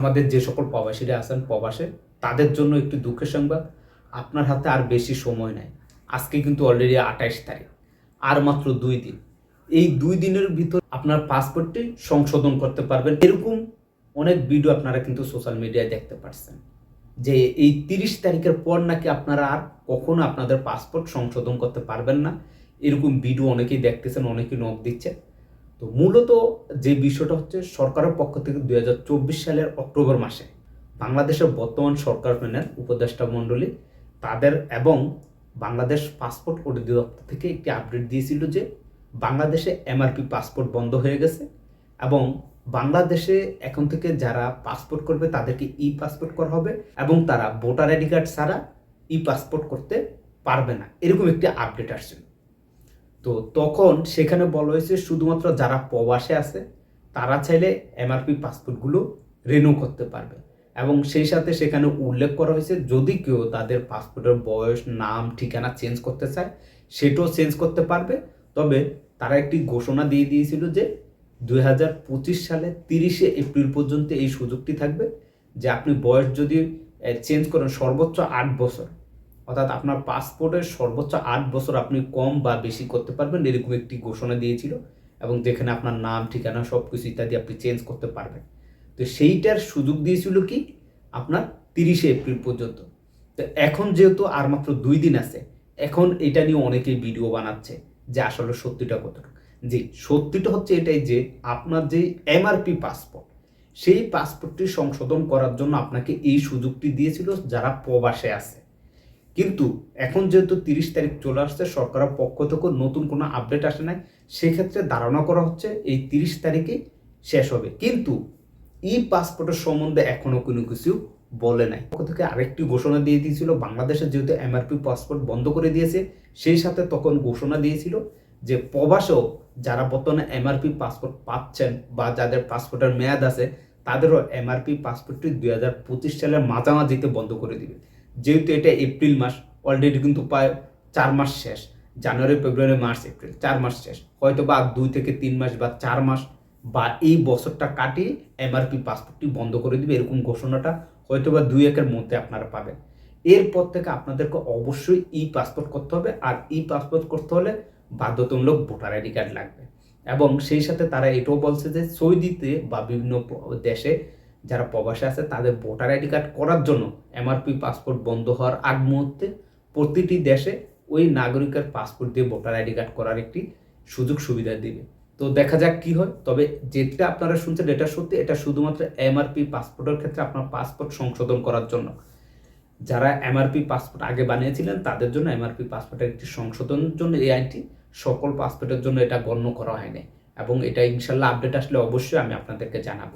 আমাদের যে সকল প্রবাসীরা আছেন প্রবাসে, তাদের জন্য একটি দুঃখের সংবাদ, আপনার হাতে আর বেশি সময় নাই। আজকে কিন্তু অলরেডি আঠাইশ তারিখ, আর মাত্র দুই দিন। এই দুই দিনের ভিতর আপনার পাসপোর্টটি সংশোধন করতে পারবেন। এরকম অনেক ভিডিও আপনারা কিন্তু সোশ্যাল মিডিয়ায় দেখতে পাচ্ছেন যে এই তিরিশ তারিখের পর নাকি আপনারা আর কখনো আপনাদের পাসপোর্ট সংশোধন করতে পারবেন না। এরকম ভিডিও অনেকেই দেখতেছেন, অনেকেই নখ দিচ্ছে। তো মূলত যে বিষয়টা হচ্ছে সরকারের পক্ষ থেকে দু হাজার চব্বিশ সালের অক্টোবর মাসে বাংলাদেশের বর্তমান সরকার প্যানেল, উপদেষ্টা মণ্ডলী, তাদের এবং বাংলাদেশ পাসপোর্ট অধিদপ্তর থেকে একটি আপডেট দিয়েছিল যে বাংলাদেশে এমআরপি পাসপোর্ট বন্ধ হয়ে গেছে এবং বাংলাদেশে এখন থেকে যারা পাসপোর্ট করবে তাদেরকে ই পাসপোর্ট করা হবে এবং তারা ভোটার আইডি কার্ড ছাড়া ই পাসপোর্ট করতে পারবে না। এরকম একটি আপডেট আসছিল। তো তখন সেখানে বলা হয়েছে শুধুমাত্র যারা প্রবাসে আছে, তারা চাইলে এমআরপি পাসপোর্টগুলো রিনিউ করতে পারবে। এবং সেই সাথে সেখানে উল্লেখ করা হয়েছে, যদি কেউ তাদের পাসপোর্টের বয়স, নাম, ঠিকানা চেঞ্জ করতে চায়, সেটাও চেঞ্জ করতে পারবে। তবে তারা একটি ঘোষণা দিয়ে দিয়েছিল যে দু হাজার পঁচিশ সালে তিরিশে এপ্রিল পর্যন্ত এই সুযোগটি থাকবে, যে আপনি বয়স যদি চেঞ্জ করেন সর্বোচ্চ আট বছর। অর্থাৎ আপনার পাসপোর্টের সর্বোচ্চ আট বছর আপনি কম বা বেশি করতে পারবেন, এরকম একটি ঘোষণা দিয়েছিল এবং যেখানে আপনার নাম, ঠিকানা সব কিছু ইত্যাদি আপনি চেঞ্জ করতে পারবেন। তো সেইটার সুযোগ দিয়েছিল কি? আপনার তিরিশে এপ্রিল পর্যন্ত। তো এখন যেহেতু আর মাত্র দুই দিন আছে, এখন এটা নিয়ে অনেকেই ভিডিও বানাচ্ছে যে আসলে সত্যিটা কতটুকু। যে সত্যিটা হচ্ছে এটাই যে আপনার যে এমআরপি পাসপোর্ট সেই পাসপোর্টটি সংশোধন করার জন্য আপনাকে এই সুযোগটি দিয়েছিল যারা প্রবাসে আছে। কিন্তু এখন যেহেতু তিরিশ তারিখ চলে আসছে, সরকারের পক্ষ থেকে নতুন কোনো আপডেট আসে নাই। সেক্ষেত্রে ধারণা করা হচ্ছে এই তিরিশ তারিখে শেষ হবে। কিন্তু ই পাসপোর্টের সম্বন্ধে এখনও কোনো কিছু বলে নাই। পক্ষ থেকে আরেকটি ঘোষণা দিয়ে দিয়েছিল, বাংলাদেশে যেহেতু এমআরপি পাসপোর্ট বন্ধ করে দিয়েছে, সেই সাথে তখন ঘোষণা দিয়েছিল যে প্রবাসেও যারা বর্তমানে এমআরপি পাসপোর্ট পাচ্ছেন বা যাদের পাসপোর্টের মেয়াদ আছে, তাদেরও এমআরপি পাসপোর্টটি দুই হাজার পঁচিশ সালের মাঝামাঝিতে বন্ধ করে দিবে। যেহেতু এটা এপ্রিল মাস অলরেডি কিন্তু প্রায় চার মাস শেষ। জানুয়ারি, ফেব্রুয়ারি, মার্চ, এপ্রিল, চার মাস শেষ। হয়তো বা দুই থেকে তিন মাস বা চার মাস বা এই বছরটা কাটিয়ে এমআরপি পাসপোর্টটি বন্ধ করে দিবে এরকম ঘোষণাটা হয়তো বা দুই একের মধ্যে আপনারা পাবেন। এরপর থেকে আপনাদেরকে অবশ্যই ই পাসপোর্ট করতে হবে আর ই পাসপোর্ট করতে হলে বাধ্যতামূলক ভোটার আইডি কার্ড লাগবে। এবং সেই সাথে তারা এটাও বলছে যে সৌদিতে বা বিভিন্ন দেশে যারা প্রবাসে আছে, তাদের ভোটার আইডি কার্ড করার জন্য এমআরপি পাসপোর্ট বন্ধ হওয়ার আগ মুহূর্তে প্রতিটি দেশে ওই নাগরিকের পাসপোর্ট দিয়ে ভোটার আইডি কার্ড করার একটি সুযোগ সুবিধা দিবে। তো দেখা যাক কি হয়, তবে যেটা আপনারা শুনছেন এটা সত্যি, এটা শুধুমাত্র এমআরপি পাসপোর্টের ক্ষেত্রে আপনার পাসপোর্ট সংশোধন করার জন্য। যারা এমআরপি পাসপোর্ট আগে বানিয়েছিলেন, তাদের জন্য এমআরপি পাসপোর্টের একটি সংশোধনের জন্য এই আইনটি, সকল পাসপোর্টের জন্য এটা গণ্য করা হয়নি। এবং এটা ইনশাল্লাহ আপডেট আসলে অবশ্যই আমি আপনাদেরকে জানাব।